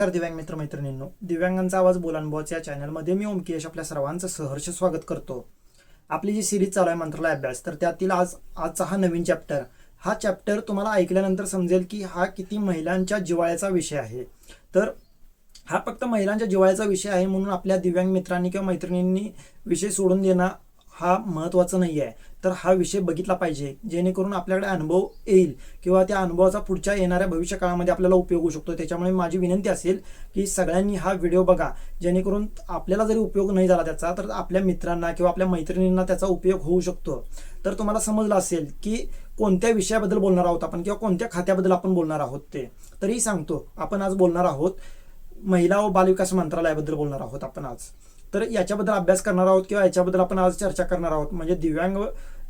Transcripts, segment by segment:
तर दिव्यांग मित्र मैत्रिणींनो दिव्यांगांचा आवाज बोलानबॉच या चॅनलमध्ये मी ओमकेश आपल्या सर्वांचं सहर्ष स्वागत करतो. आपली जी सिरीज चालू आहे मंत्रालय अभ्यास तर त्यातील आज आजचा हा नवीन चॅप्टर हा चॅप्टर तुम्हाला ऐकल्यानंतर समजेल की हा किती महिलांच्या जिवाळ्याचा विषय आहे. तर हा फक्त महिलांच्या जिवाळ्याचा विषय आहे म्हणून आपल्या दिव्यांग मित्रांनी किंवा मैत्रिणींनी विषय सोडून देणं हा महत्त्वाचा नाही आहे तर हा विषय बघितला पाहिजे. जेणेकरून आपल्याकडे अनुभव येईल किंवा त्या अनुभवाचा पुढच्या येणाऱ्या भविष्य काळामध्ये आपल्याला उपयोग होऊ शकतो. त्याच्यामुळे माझी विनंती असेल की सगळ्यांनी हा व्हिडिओ बघा. जेणेकरून आपल्याला जरी उपयोग नाही झाला त्याचा तर आपल्या मित्रांना किंवा आपल्या मैत्रिणींना त्याचा उपयोग होऊ शकतो. तर तुम्हाला समजलं असेल की कोणत्या विषयाबद्दल बोलणार आहोत आपण किंवा कोणत्या खात्याबद्दल आपण बोलणार आहोत ते. तरीही सांगतो आपण आज बोलणार आहोत महिला व बालविकास मंत्रालयाबद्दल बोलणार आहोत आपण आज. तर याच्याबद्दल अभ्यास करणार आहोत किंवा याच्याबद्दल आपण आज चर्चा करणार आहोत. म्हणजे दिव्यांग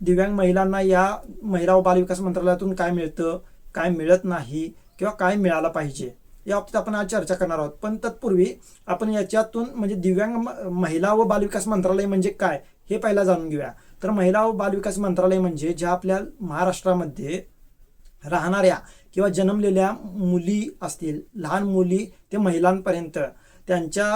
दिव्यांग महिलांना या महिला व बालविकास मंत्रालयातून काय मिळतं काय मिळत नाही किंवा काय मिळालं पाहिजे या बाबतीत आपण आज चर्चा करणार आहोत. पण तत्पूर्वी आपण याच्यातून म्हणजे दिव्यांग म- महिला व बालविकास मंत्रालय म्हणजे काय हे पहिला जाणून घेऊया. तर महिला व बालविकास मंत्रालय म्हणजे ज्या आपल्या महाराष्ट्रामध्ये राहणाऱ्या किंवा जन्मलेल्या मुली असतील लहान मुली ते महिलांपर्यंत त्यांच्या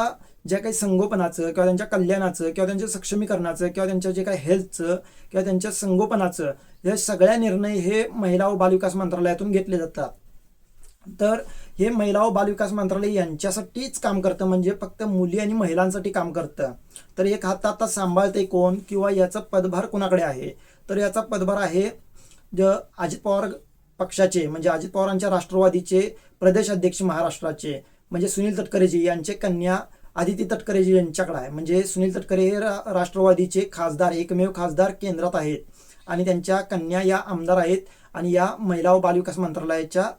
ज्या काही संगोपनाचं किंवा त्यांच्या कल्याणाचं किंवा त्यांच्या सक्षमीकरणाचं किंवा त्यांच्या जे काही हेल्थचं किंवा त्यांच्या संगोपनाचं हे सगळ्या निर्णय हे महिला व बालविकास मंत्रालयातून घेतले जातात. तर हे महिला व बालविकास मंत्रालय यांच्यासाठीच काम करतं म्हणजे फक्त मुली आणि महिलांसाठी काम करतं. तर एक हात आता सांभाळते कोण किंवा याचा पदभार कोणाकडे आहे? तर याचा पदभार आहे ज अजित पवार पक्षाचे म्हणजे अजित पवारांच्या राष्ट्रवादीचे प्रदेश अध्यक्ष महाराष्ट्राचे म्हणजे सुनील तटकरेजी यांचे कन्या आदिती तटकरेजी यांच्याकडे आहे. म्हणजे सुनील तटकरे हे रा- राष्ट्रवादीचे खासदार एकमेव खासदार केंद्रात आहेत. आणि त्यांच्या कन्या या आमदार आहेत आणि या महिला व बालविकास मंत्रालयाच्या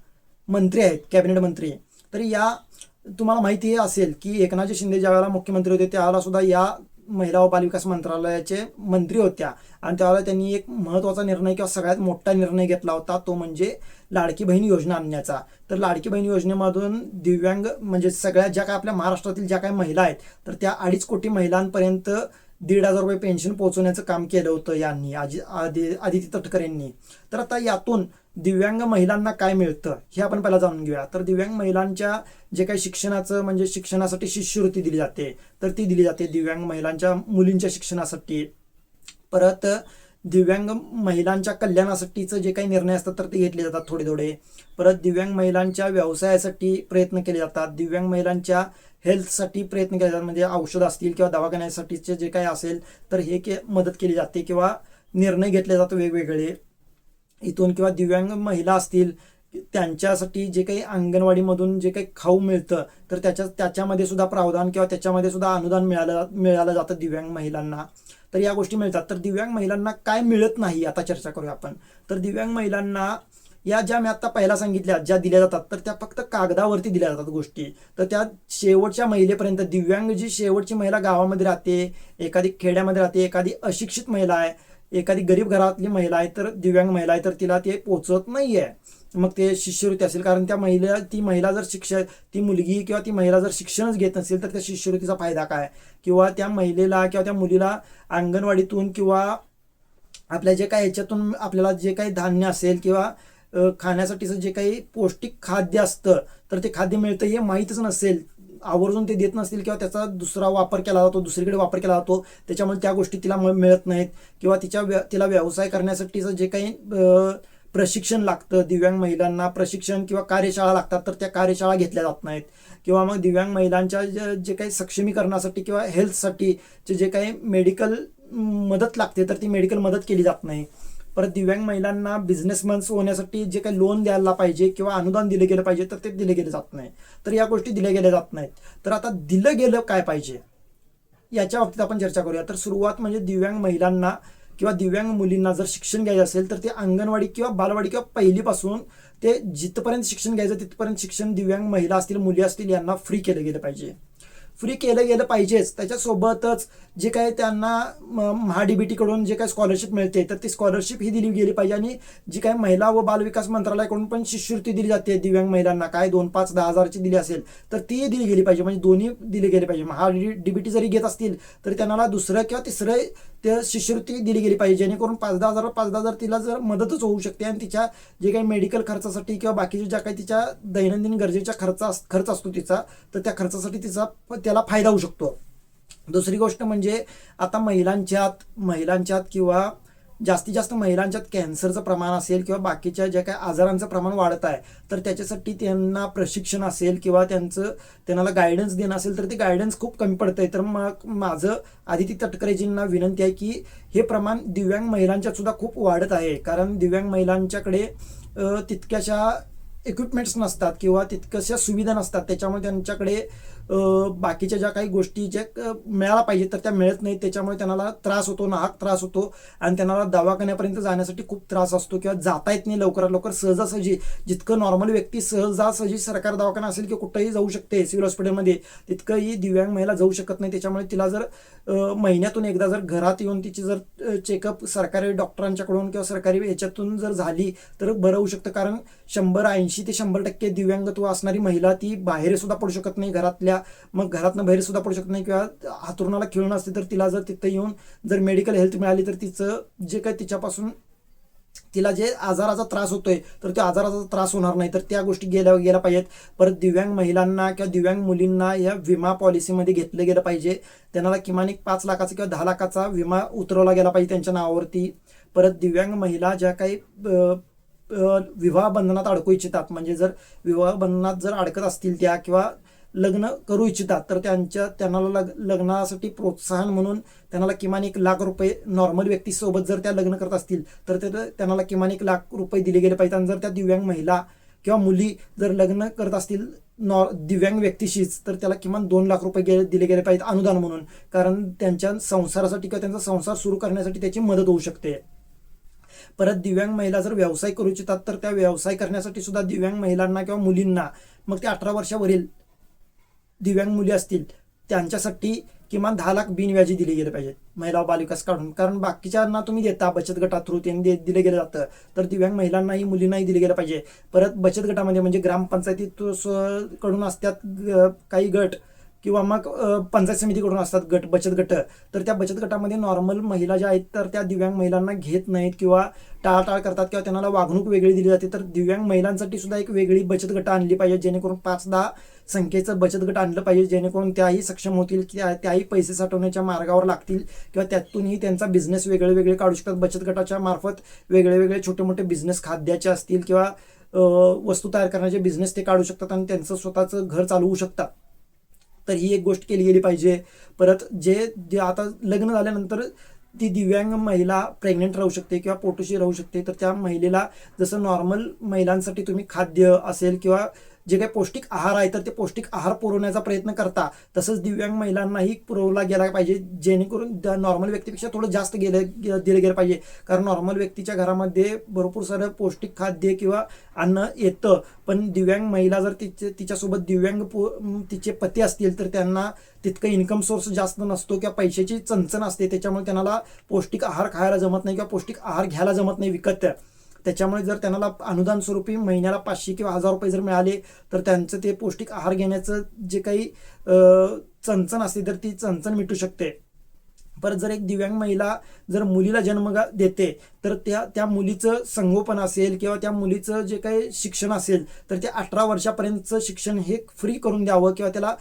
मंत्री आहेत कॅबिनेट मंत्री. तर या तुम्हाला माहिती असेल की एकनाथ शिंदे ज्यावेळेला मुख्यमंत्री होते त्यावेळेला सुद्धा या महिला व बालविकास मंत्रालयाचे मंत्री होत्या. आणि त्यावेळेला त्यांनी एक महत्त्वाचा निर्णय किंवा सगळ्यात मोठा निर्णय घेतला होता तो म्हणजे लाडकी बहीण योजना आणण्याचा. तर लाडकी बहीण योजनेमधून दिव्यांग म्हणजे सगळ्या ज्या काय आपल्या महाराष्ट्रातील ज्या काही महिला आहेत तर त्या अडीच कोटी महिलांपर्यंत दीड हजार रुपये पेन्शन पोहोचवण्याचं काम केलं होतं यांनी आजी आदि आदिती तटकरेंनी. तर आता यातून दिव्यांग महिलांना काय मिळतं हे आपण पहिला जाणून घेऊया. तर दिव्यांग महिलांच्या जे काही शिक्षणाचं म्हणजे शिक्षणासाठी शिष्यवृत्ती दिली जाते तर ती दिली जाते दिव्यांग महिलांच्या मुलींच्या शिक्षणासाठी. परत दिव्यांग महिलांच्या कल्याणासाठीचं जे काही निर्णय असतात तर ते घेतले जातात थोडे थोडे परत दिव्यांग महिलांच्या व्यवसायासाठी प्रयत्न केले जातात. दिव्यांग महिलांच्या हेल्थसाठी प्रयत्न केले जातात म्हणजे औषध असतील किंवा दवाखान्यासाठीचे जे काही असेल तर हे के मदत केली जाते किंवा निर्णय घेतले जातात वेगवेगळे. इथून किंवा दिव्यांग महिला असतील त्यांच्यासाठी जे काही अंगणवाडीमधून जे काही खाऊ मिळतं तर त्याच्या त्याच्यामध्ये सुद्धा प्रावधान किंवा त्याच्यामध्ये सुद्धा अनुदान मिळालं मिळालं जातं दिव्यांग महिलांना. तर या गोष्टी मिळतात. तर दिव्यांग महिलांना काय मिळत नाही आता चर्चा करूया आपण. तर दिव्यांग महिलांना या ज्या मी आता पहिला सांगितल्या ज्या दिल्या जातात तर त्या फक्त कागदावरती दिल्या जातात गोष्टी. तर त्या शेवटच्या महिलेपर्यंत दिव्यांग जी शेवटची महिला गावामध्ये राहते एखादी खेड्यामध्ये राहते एखादी अशिक्षित महिला आहे एखादी गरीब घरातली महिला आहे तर दिव्यांग महिला आहे तर तिला ते पोचत नाही आहे मग ते शिष्यवृत्ती असेल कारण त्या महिला ती महिला जर शिक्षण ती मुलगी किंवा ती महिला जर शिक्षणच घेत नसेल तर त्या शिष्यवृत्तीचा फायदा काय? किंवा त्या महिलेला किंवा त्या मुलीला अंगणवाडीतून किंवा आपल्या जे काही याच्यातून आपल्याला जे काही धान्य असेल किंवा खाण्यासाठीचं जे काही पौष्टिक खाद्य असतं तर ते खाद्य मिळतं हे माहीतच नसेल. आवर्जून ते देत नसतील किंवा त्याचा दुसरा वापर केला जातो दुसरीकडे वापर केला जातो त्याच्यामुळे त्या गोष्टी तिला म- मिळत नाहीत. किंवा तिच्या व्य- तिला व्यवसाय करण्यासाठीचं जे काही प्रशिक्षण लागतं दिव्यांग महिलांना प्रशिक्षण किंवा कार्यशाळा लागतात तर त्या कार्यशाळा घेतल्या जात नाहीत. किंवा मग दिव्यांग महिलांच्या जे जे काही सक्षमीकरणासाठी किंवा हेल्थसाठी जे काही मेडिकल मदत लागते तर ती मेडिकल मदत केली जात नाही. परत दिव्यांग महिलांना बिझनेसमन्स होण्यासाठी जे काही लोन द्यायला पाहिजे किंवा अनुदान दिलं गेलं पाहिजे तर ते दिले गेले जात नाही. तर या गोष्टी दिल्या गेल्या जात नाहीत. तर आता दिलं गेलं काय पाहिजे? याच्या बाबतीत आपण चर्चा करूया. तर सुरुवात म्हणजे दिव्यांग महिलांना किंवा दिव्यांग मुलींना जर शिक्षण घ्यायचं असेल तर ते अंगणवाडी किंवा बालवाडी किंवा पहिलीपासून ते जिथपर्यंत शिक्षण घ्यायचं तिथपर्यंत शिक्षण दिव्यांग महिला असतील मुली असतील यांना फ्री केलं गेलं पाहिजे. फ्री केलं गेलं पाहिजेच. त्याच्यासोबतच जे काही त्यांना महाडीबीटीकडून जे काही स्कॉलरशिप मिळते तर ती स्कॉलरशिप ही दिली गेली पाहिजे. आणि जी काही महिला व बालविकास मंत्रालयाकडून पण शिष्यवृत्ती दिली जाते दिव्यांग महिलांना. काय दोन पाच दहा हजारची दिली असेल तर ती दिली गेली पाहिजे. म्हणजे दोन्ही दिली गेली पाहिजे. महाडीबीटी जरी घेत असतील तर त्यांना दुसरं किंवा तिसरं ते शिष्यवृत्ती दिली गेली पाहिजे जेणेकरून पाच दहा हजार पाच दहा हजार तिला जर मदतच होऊ शकते आणि तिच्या जे काही मेडिकल खर्चासाठी किंवा बाकीच्या ज्या काही तिच्या दैनंदिन गरजेच्या खर्च खर्च असतो तिचा तर त्या खर्चासाठी तिचा त्याला फायदा होऊ शकतो. दुसरी गोष्ट म्हणजे आता महिलांच्यात महिलांच्यात किंवा जास्तीत जास्त महिलांच्यात कॅन्सरचं प्रमाण असेल किंवा बाकीच्या ज्या काही आजारांचं प्रमाण वाढत आहे तर त्याच्यासाठी त्यांना प्रशिक्षण असेल किंवा त्यांचं त्यांना गायडन्स देणं असेल तर ते गायडन्स खूप कमी पडतं आहे तर मग माझं आदिती तटकरेजींना विनंती आहे की हे प्रमाण दिव्यांग महिलांच्यात सुद्धा खूप वाढत आहे. कारण दिव्यांग महिलांच्याकडे तितक्याशा इक्विपमेंट्स नसतात किंवा तितक्याशा सुविधा नसतात. त्याच्यामुळे त्यांच्याकडे बाकीच्या ज्या काही गोष्टी ज्या मिळायला पाहिजे तर त्या मिळत नाहीत. त्याच्यामुळे त्यांना त्रास होतो नाहक त्रास होतो आणि त्यांना दवाखान्यापर्यंत जाण्यासाठी खूप त्रास असतो किंवा जाता येत नाही लवकरात लवकर. सहजासहजी जितकं नॉर्मल व्यक्ती सहजासहजी सरकार दवाखाना असेल किंवा कुठंही जाऊ शकते सिव्हिल हॉस्पिटलमध्ये तितकंही दिव्यांग महिला जाऊ शकत नाही. त्याच्यामुळे तिला जर महिन्यातून एकदा जर घरात येऊन तिची जर चेकअप सरकारी डॉक्टरांच्याकडून किंवा सरकारी याच्यातून जर झाली तर बरं होऊ शकतं. कारण शंभर ऐंशी ते शंभर टक्के दिव्यांगत्व असणारी महिला ती बाहेर सुद्धा पडू शकत नाही. घरातल्या मग घरातनं बाहेर सुद्धा पडू शकत नाही किंवा हातरुणाला खेळून असते तर तिला जर तिथं येऊन जर मेडिकल हेल्थ मिळाली तर तिचं जे काही तिच्यापासून तिला जे आजाराचा त्रास होतोय तर त्या आजाराचा त्रास होणार नाही. तर त्या गोष्टी गेल्या गेल्या पाहिजेत. परत दिव्यांग महिलांना किंवा दिव्यांग मुलींना या विमा पॉलिसीमध्ये घेतलं गेलं पाहिजे. त्यांना किमान एक पाच लाखाचा किंवा दहा लाखाचा विमा उतरवला गेला पाहिजे त्यांच्या नावावरती. परत दिव्यांग महिला ज्या काही विवाह बंधनात अडकू इच्छितात. म्हणजे जर विवाह बंधनात जर अडकत असतील त्या किंवा लग्न करू इच्छितात तर त्यांच्या त्यांना लग लग्नासाठी प्रोत्साहन म्हणून त्यांना किमान एक लाख रुपये नॉर्मल व्यक्तीसोबत जर त्या लग्न करत असतील तर ते त्यांना किमान एक लाख रुपये दिले गेले पाहिजेत. आणि जर त्या दिव्यांग महिला किंवा मुली जर लग्न करत असतील नॉ दिव्यांग व्यक्तीशीच तर त्याला किमान दोन लाख रुपये गेले दिले गेले पाहिजेत अनुदान म्हणून. कारण त्यांच्या संसारासाठी किंवा त्यांचा संसार सुरू करण्यासाठी त्याची मदत होऊ शकते. परत दिव्यांग महिला जर व्यवसाय करू इच्छितात तर त्या व्यवसाय करण्यासाठी सुद्धा दिव्यांग महिलांना किंवा मुलींना मग ते अठरा वर्षावरील दिव्यांग मुली असतील त्यांच्यासाठी किमान दहा लाख बिनव्याजी दिले गेले पाहिजेत महिला बालिकास बालविकास काढून. कारण बाकीच्यांना तुम्ही देता बचत गटा थ्रू त्यांनी दे- दिलं गेलं जातं. तर दिव्यांग महिलांनाही मुलींनाही दिले गेलं पाहिजे. परत बचत गटामध्ये म्हणजे ग्रामपंचायतीत कडून असतात ग- काही गट. किंवा मग पंचायत समितीकडून असतात गट बचत गट तर त्या बचत गटामध्ये नॉर्मल महिला ज्या आहेत तर त्या दिव्यांग महिलांना घेत नाहीत किंवा टाळाटाळ करतात किंवा त्यांना वागणूक वेगळी दिली जाते. तर दिव्यांग महिलांसाठी सुद्धा एक वेगळी बचत गट आणली पाहिजे जेणेकरून पाच दहा संख्येचं बचत गट आणलं पाहिजे जेणेकरून त्याही सक्षम होतील की त्या- त्याही पैसे साठवण्याच्या मार्गावर लागतील किंवा त्यातूनही त्यांचा बिझनेस वेगळे वेगळे काढू शकतात. बचत गटाच्या मार्फत वेगळे वेगळे छोटे मोठे बिझनेस खाद्याचे असतील किंवा वस्तू तयार करण्याचे बिझनेस ते काढू शकतात आणि त्यांचं स्वतःचं घर चालवू शकतात. तर ही एक गोष्ट केली गेली पाहिजे. परत जे जे आता लग्न झाल्यानंतर ती दिव्यांग महिला प्रेग्नेंट राहू शकते किंवा पोटोशी राहू शकते. तर त्या महिलेला जसं नॉर्मल महिलांसाठी तुम्ही खाद्य असेल किंवा जे काही पौष्टिक आहार आहे तर ते पौष्टिक आहार पुरवण्याचा प्रयत्न करता. तसंच दिव्यांग महिलांनाही पुरवला गेला पाहिजे जेणेकरून नॉर्मल व्यक्तीपेक्षा थोडं जास्त गेलं दिलं गेलं पाहिजे. कारण नॉर्मल व्यक्तीच्या घरामध्ये भरपूर सारं पौष्टिक खाद्य किंवा अन्न येतं. पण दिव्यांग महिला जर तिचे तिच्यासोबत दिव्यांग पो तिचे पती असतील तर त्यांना तितकं इन्कम सोर्स जास्त नसतो किंवा पैशाची चणचण असते. त्याच्यामुळे त्यांना पौष्टिक आहार खायला जमत नाही किंवा पौष्टिक आहार घ्यायला जमत नाही विकत. त्याच्यामुळे जर त्यांना अनुदान स्वरूपी महिन्याला पाचशे किंवा हजार रुपये जर मिळाले तर त्यांचं ते पौष्टिक आहार घेण्याचं जे काही चणचण असते तर ती चणचण मिटू शकते. परत जर एक दिव्यांग महिला जर मुलीला जन्म देते तर त्या त्या मुलीचं संगोपन असेल किंवा त्या मुलीचं जे काही शिक्षण असेल तर ते अठरा वर्षापर्यंतचं शिक्षण हे फ्री करून द्यावं किंवा त्याला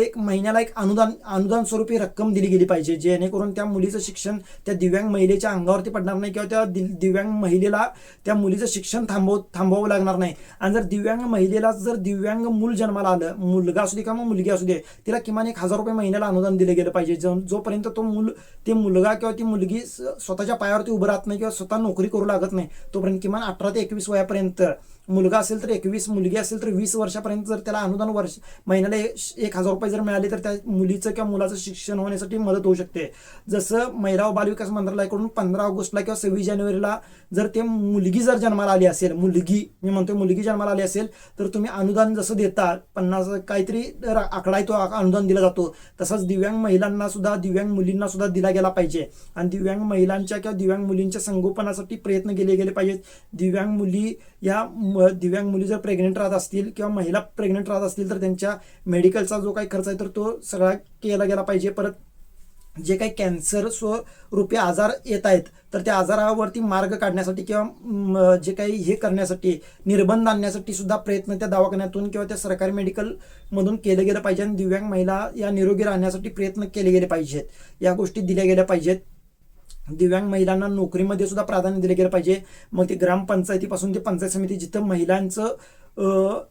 एक महिन्याला एक अनुदान अनुदान स्वरूपी रक्कम दिली गेली पाहिजे जेणेकरून त्या मुलीचं शिक्षण त्या दिव्यांग महिलेच्या अंगावरती पडणार नाही किंवा त्या दि- दिव्यांग महिलेला त्या मुलीचं शिक्षण थांबव थांबवावं लागणार नाही. आणि जर दिव्यांग महिलेला जर दिव्यांग मूल जन्माला आलं मुलगा असू दे किंवा मग मुलगी असू दे तिला किमान एक हजार रुपये महिन्याला अनुदान दिलं गेलं पाहिजे. जो जोपर्यंत तो मूल ते मुलगा किंवा ती मुलगी स्वतःच्या पायावरती उभं राहत नाही किंवा स्वतः नोकरी करू लागत नाही. तोपर्यंत किमान अठरा ते एकवीस वयापर्यंत मुलगा असेल तर एकवीस मुलगी असेल तर वीस वर्षापर्यंत जर त्याला अनुदान वर्ष महिन्याला एक एक हजार रुपये जर मिळाले तर त्या मुलीचं किंवा मुलाचं शिक्षण होण्यासाठी मदत होऊ शकते. जसं महिला व बालविकास मंत्रालयाकडून पंधरा ऑगस्टला किंवा सव्वीस जानेवारीला जर ते मुलगी जर जन्माला आली असेल मुलगी मी म्हणतो मुलगी जन्माला आली असेल तर तुम्ही अनुदान जसं देता पन्नास काहीतरी आकडा तो अनुदान दिला जातो. तसंच दिव्यांग महिलांना सुद्धा दिव्यांग मुलींना सुद्धा दिला गेला पाहिजे. आणि दिव्यांग महिलांच्या किंवा दिव्यांग मुलींच्या संगोपनासाठी प्रयत्न केले गेले पाहिजेत. दिव्यांग मुली या दिव्यांग मुली जर प्रेग्नेंट राहत असतील किंवा महिला प्रेग्नेंट राहत असतील तर त्यांच्या मेडिकलचा जो काही खर्च आहे तर तो सगळा केला गेला पाहिजे. परत जे काही कॅन्सर स्वरूपी आजार येत आहेत तर त्या आजारावरती मार्ग काढण्यासाठी किंवा जे काही हे करण्यासाठी निर्बंध आणण्यासाठी सुद्धा प्रयत्न त्या दवाखान्यातून किंवा त्या सरकारी मेडिकलमधून केले गेलं पाहिजे. आणि दिव्यांग महिला या निरोगी राहण्यासाठी प्रयत्न केले गेले पाहिजेत. या गोष्टी दिल्या गेल्या पाहिजेत. दिव्यांग महिलांना नोकरीमध्ये सुद्धा प्राधान्य दिले गेलं पाहिजे. मग ते ग्रामपंचायतीपासून ते पंचायत समिती जिथं महिलांचं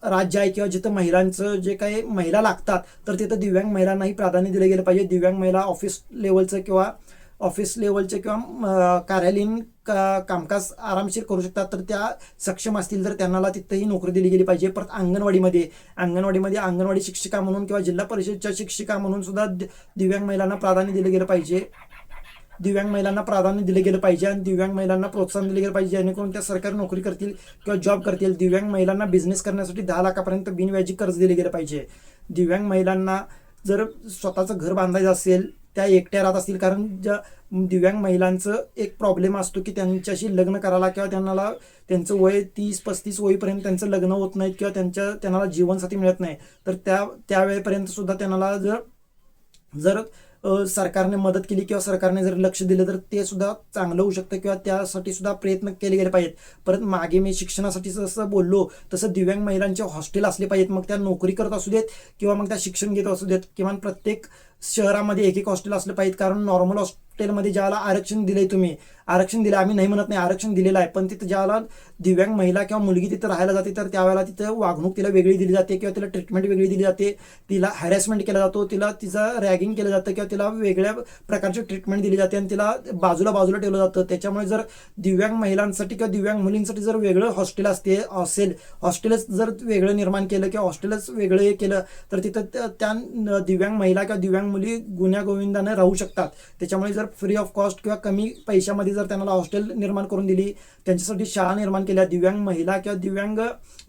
राज्य आहे किंवा जिथं महिलांचं जे काही महिला लागतात तर तिथं दिव्यांग महिलांनाही प्राधान्य दिलं गेलं पाहिजे. दिव्यांग महिला ऑफिस लेवलचं किंवा ऑफिस लेवलचे किंवा कार्यालयीन का कामकाज आरामशीर करू शकतात तर त्या सक्षम असतील तर त्यांना तिथंही नोकरी दिली गेली पाहिजे. परत अंगणवाडीमध्ये अंगणवाडीमध्ये अंगणवाडी शिक्षिका म्हणून किंवा जिल्हा परिषदच्या शिक्षिका म्हणून सुद्धा दिव्यांग महिलांना प्राधान्य दिलं गेलं पाहिजे. दिव्यांग महिलांना प्राधान्य दिले गेलं पाहिजे आणि दिव्यांग महिलांना प्रोत्साहन दिले गेलं पाहिजे. जेणेकरून त्या सरकारी नोकरी करतील किंवा जॉब करतील. दिव्यांग महिलांना बिझनेस करण्यासाठी दहा लाखापर्यंत बिनव्याजी कर्ज दिले गेलं पाहिजे. दिव्यांग महिलांना जर स्वतःचं घर बांधायचं असेल त्या एकट्या राहत असतील. कारण ज्या दिव्यांग महिलांचं एक प्रॉब्लेम असतो की त्यांच्याशी लग्न करायला किंवा त्यांना त्यांचं वय तीस पस्तीस वयपर्यंत त्यांचं लग्न होत नाहीत किंवा त्यांच्या त्यांना जीवनसाथी मिळत नाही. तर त्या त्यावेळेपर्यंत सुद्धा त्यांना जर जर सरकारने मदत केली किंवा सरकारने जर लक्ष दिलं तर ते सुद्धा चांगलं होऊ शकतं किंवा त्यासाठी सुद्धा प्रयत्न केले गेले पाहिजेत. परत मागे मी शिक्षणासाठी जसं बोललो तसं दिव्यांग महिलांचे हॉस्टेल असले पाहिजेत. मग त्या नोकरी करत असू देत किंवा मग त्या शिक्षण घेत असू देत. किंवा प्रत्येक शहरामध्ये एक एक हॉस्टेल असलं पाहिजेत. कारण नॉर्मल हॉस्टेलमध्ये ज्याला आरक्षण दिले तुम्ही. आरक्षण दिलं आम्ही नाही म्हणत नाही आरक्षण दिलेलं आहे. पण तिथं ज्याला दिव्यांग महिला किंवा मुलगी तिथं राहायला जाते तर त्यावेळेला तिथं वागणूक तिला वेगळी दिली जाते किंवा तिला ट्रीटमेंट वेगळी दिली जाते. तिला हॅरॅसमेंट केला जातो तिला तिचं रॅगिंग केलं जातं किंवा तिला वेगळ्या प्रकारची ट्रीटमेंट दिली जाते आणि तिला बाजूला बाजूला ठेवलं जातं. त्याच्यामुळे जर दिव्यांग महिलांसाठी किंवा दिव्यांग मुलींसाठी जर वेगळं हॉस्टेल असते असेल हॉस्टेलच जर वेगळं निर्माण केलं किंवा हॉस्टेलच वेगळं हे केलं तर तिथं त्या- त्या दिव्यांग महिला किंवा दिव्यांग मुली गुण्यागोविंदाने राहू शकतात. त्याच्यामुळे जर फ्री ऑफ कॉस्ट किंवा कमी पैशामध्ये जर त्यांना हॉस्टेल निर्माण करून दिली त्यांच्यासाठी शाळा निर्माण केल्या दिव्यांग महिला किंवा दिव्यांग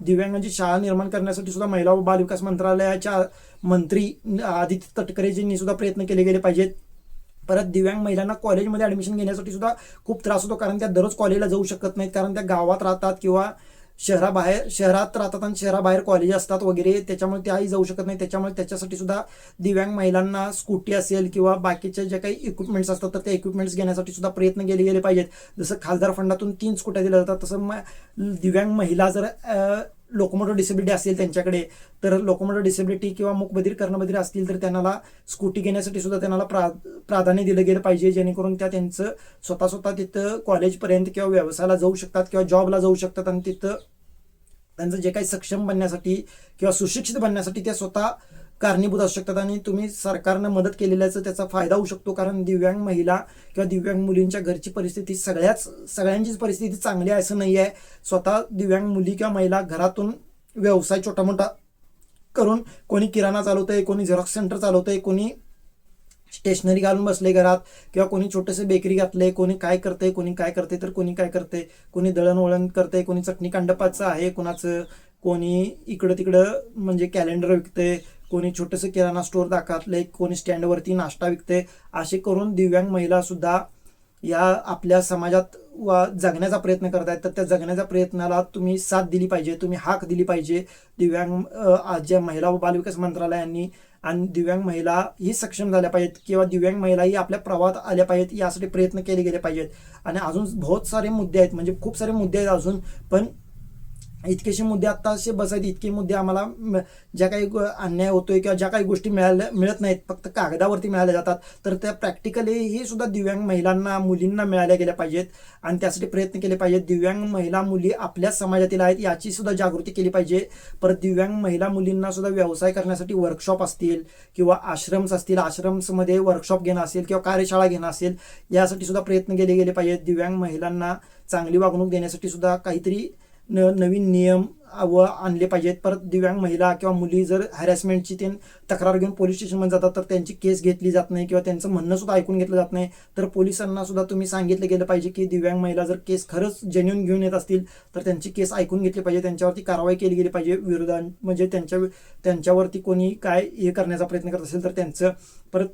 दिव्यांगांची शाळा निर्माण करण्यासाठी सुद्धा महिला व बालविकास मंत्रालयाच्या मंत्री आदित्य तटकरेजींनी सुद्धा प्रयत्न केले गेले पाहिजेत. परत दिव्यांग महिलांना कॉलेजमध्ये ॲडमिशन घेण्यासाठी सुद्धा खूप त्रास होतो कारण त्या दररोज कॉलेजला जाऊ शकत नाहीत कारण त्या गावात राहतात किंवा शहराबाहेर शहरात राहतात आणि शहराबाहेर कॉलेज असतात वगैरे त्याच्यामुळे त्याही जाऊ शकत नाही. त्याच्यामुळे त्याच्यासाठी सुद्धा दिव्यांग महिलांना स्कूटी असेल किंवा बाकीच्या ज्या काही इक्विपमेंट्स असतात तर त्या इक्विपमेंट्स घेण्यासाठी सुद्धा प्रयत्न केले गेले पाहिजेत. जसं खासदार फंडातून तीन स्कूट्या दिल्या जातात तसं दिव्यांग महिला जर लोकोमोटर डिसेबिलिटी असेल त्यांच्याकडे तर लोकोमोटर डिसेबिलिटी किंवा मुकबधीर कर्णबधीर असतील तर त्यांना स्कूटी घेण्यासाठी सुद्धा त्यांना प्रा प्राधान्य दिलं गेलं पाहिजे जेणेकरून त्या त्यांचं स्वतः स्वतः तिथं कॉलेजपर्यंत किंवा व्यवसायाला जाऊ शकतात किंवा जॉबला जाऊ शकतात आणि तिथं त्यांचं जे काही सक्षम बनण्यासाठी किंवा सुशिक्षित बनण्यासाठी ते स्वतः कारणीभूत असू शकतात आणि तुम्ही सरकारनं मदत केलेल्याचं त्याचा फायदा होऊ शकतो. कारण दिव्यांग महिला किंवा दिव्यांग मुलींच्या घरची परिस्थिती सगळ्याच सगळ्यांचीच परिस्थिती चांगली आहे असं नाही आहे स्वतः दिव्यांग मुली किंवा महिला घरातून व्यवसाय छोटा मोठा करून कोणी किराणा चालवतंय कोणी झेरॉक्स सेंटर चालवतंय कोणी स्टेशनरी घालून बसले घरात किंवा कोणी छोटेसे बेकरी घातले कोणी काय करते कोणी काय करते तर कोणी काय करते कोणी दळणवळण करते कोणी चटणी कांडपाचं आहे कोणाचं कोणी इकडं तिकडं म्हणजे कॅलेंडर विकते कोणी छोटंसं किराणा स्टोअर दाखवले कोणी स्टँडवरती नाश्ता विकते असे करून दिव्यांग महिला सुद्धा या आपल्या समाजात वा जगण्याचा प्रयत्न करत आहेत. तर त्या जगण्याच्या प्रयत्नाला तुम्ही साथ दिली पाहिजे तुम्ही हाक दिली पाहिजे. दिव्यांग आज ज्या महिला व बालविकास मंत्रालयांनी आणि दिव्यांग महिला ही सक्षम झाल्या पाहिजेत किंवा दिव्यांग महिलाही आपल्या प्रवाहात आल्या पाहिजेत यासाठी प्रयत्न केले गेले पाहिजेत. आणि अजून बहुत सारे मुद्दे आहेत म्हणजे खूप सारे मुद्दे आहेत अजून. पण इतकेसे मुद्दे आत्ता असे बसायचे इतके मुद्दे आम्हाला म- ज्या काही अन्याय होतोय किंवा ज्या काही गोष्टी मिळाल्या मिळत नाहीत फक्त कागदावरती मिळाल्या जातात. तर त्या प्रॅक्टिकली हे सुद्धा दिव्यांग महिलांना मुलींना मिळाल्या गेल्या पाहिजेत आणि त्यासाठी प्रयत्न केले पाहिजेत. दिव्यांग महिला मुली आपल्याच समाजातील आहेत याची सुद्धा जागृती केली पाहिजे. परत दिव्यांग महिला मुलींना सुद्धा व्यवसाय करण्यासाठी वर्कशॉप असतील किंवा आश्रम्स असतील आश्रम्समध्ये वर्कशॉप घेणं असेल किंवा कार्यशाळा घेणं असेल यासाठी सुद्धा प्रयत्न केले गेले पाहिजेत. दिव्यांग महिलांना चांगली वागणूक देण्यासाठी सुद्धा काहीतरी न नवीन नियम व आणले पाहिजेत. परत दिव्यांग महिला किंवा मुली जर हॅरॅसमेंटची ते तक्रार घेऊन पोलीस स्टेशनमध्ये जातात तर त्यांची केस घेतली जात नाही किंवा त्यांचं म्हणणं सुद्धा ऐकून घेतलं जात नाही. तर पोलिसांना सुद्धा तुम्ही सांगितलं गेलं पाहिजे की दिव्यांग महिला जर केस खरंच जेन्युन घेऊन येत असतील तर त्यांची केस ऐकून घेतली पाहिजे. त्यांच्यावरती कारवाई केली गेली पाहिजे. विरोधां म्हणजे त्यांच्या त्यांच्यावरती कोणी काय हे करण्याचा प्रयत्न करत असेल तर त्यांचं परत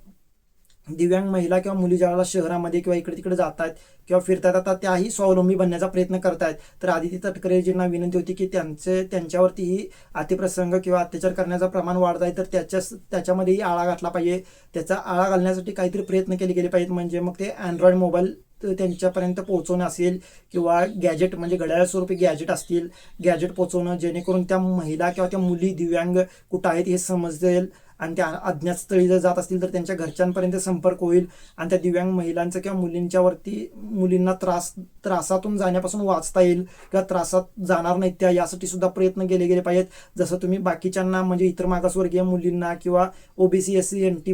दिव्यांग महिला किंवा मुली ज्यावेळेला शहरामध्ये किंवा इकडे तिकडे जात आहेत किंवा फिरतात आता त्याही स्वावलंबी बनण्याचा प्रयत्न करतायत. तर आदिती तटकरेजींना विनंती होती की त्यांचे त्यांच्यावरतीही अतिप्रसंग किंवा अत्याचार करण्याचं प्रमाण वाढत आहे तर त्याच्या त्याच्यामध्येही आळा घातला पाहिजे. त्याचा आळा घालण्यासाठी काहीतरी प्रयत्न केले गेले पाहिजेत. म्हणजे मग ते अँड्रॉइड मोबाईल त्यांच्यापर्यंत पोहोचवणं असेल किंवा गॅजेट म्हणजे घड्याळ स्वरूपी गॅजेट असतील गॅजेट पोहोचवणं जेणेकरून त्या महिला किंवा त्या मुली दिव्यांग कुठं आहेत हे समजेल आणि त्या अज्ञात स्थळी जर जात असतील तर त्यांच्या घरच्यांपर्यंत संपर्क होईल आणि त्या दिव्यांग महिलांचं किंवा मुलींच्यावरती मुलींना त्रास त्रासातून जाण्यापासून वाचता येईल किंवा त्रासात जाणार नाहीत त्या यासाठी सुद्धा प्रयत्न केले गेले पाहिजेत. जसं तुम्ही बाकीच्यांना म्हणजे इतर मागासवर्गीय मुलींना किंवा OBC S C N T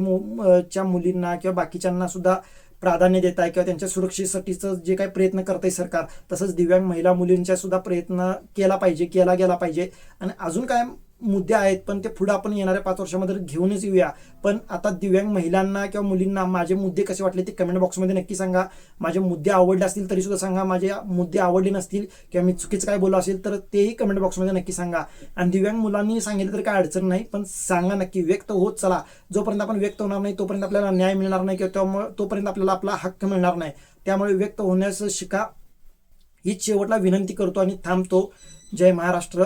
च्या मुलींना किंवा बाकीच्यांना सुद्धा प्राधान्य देत आहे किंवा त्यांच्या सुरक्षेसाठीचं जे काही प्रयत्न करत आहे सरकार तसंच दिव्यांग महिला मुलींच्या सुद्धा प्रयत्न केला पाहिजे केला गेला पाहिजे. आणि अजून काय मुद्दे आहेत पण ते पुढे आपण येणाऱ्या पाच वर्षामध्ये घेऊनच येऊया. पण आता दिव्यांग महिलांना किंवा मुलींना माझे मुद्दे कसे वाटले ते कमेंट बॉक्समध्ये नक्की सांगा. माझे मुद्दे आवडले असतील तरी सुद्धा सांगा. माझे मुद्दे आवडले नसतील किंवा मी चुकीचं काय बोललो असेल तर तेही कमेंट बॉक्समध्ये नक्की सांगा. आणि दिव्यांग मुलांनी सांगितलं तर काय अडचण नाही पण सांगा नक्की. व्यक्त होत चला. जोपर्यंत आपण व्यक्त होणार नाही तोपर्यंत आपल्याला न्याय मिळणार नाही किंवा त्यामुळे तोपर्यंत आपल्याला आपला हक्क मिळणार नाही. त्यामुळे व्यक्त होण्याचं शिका. हीच शेवटला विनंती करतो आणि थांबतो. जय महाराष्ट्र.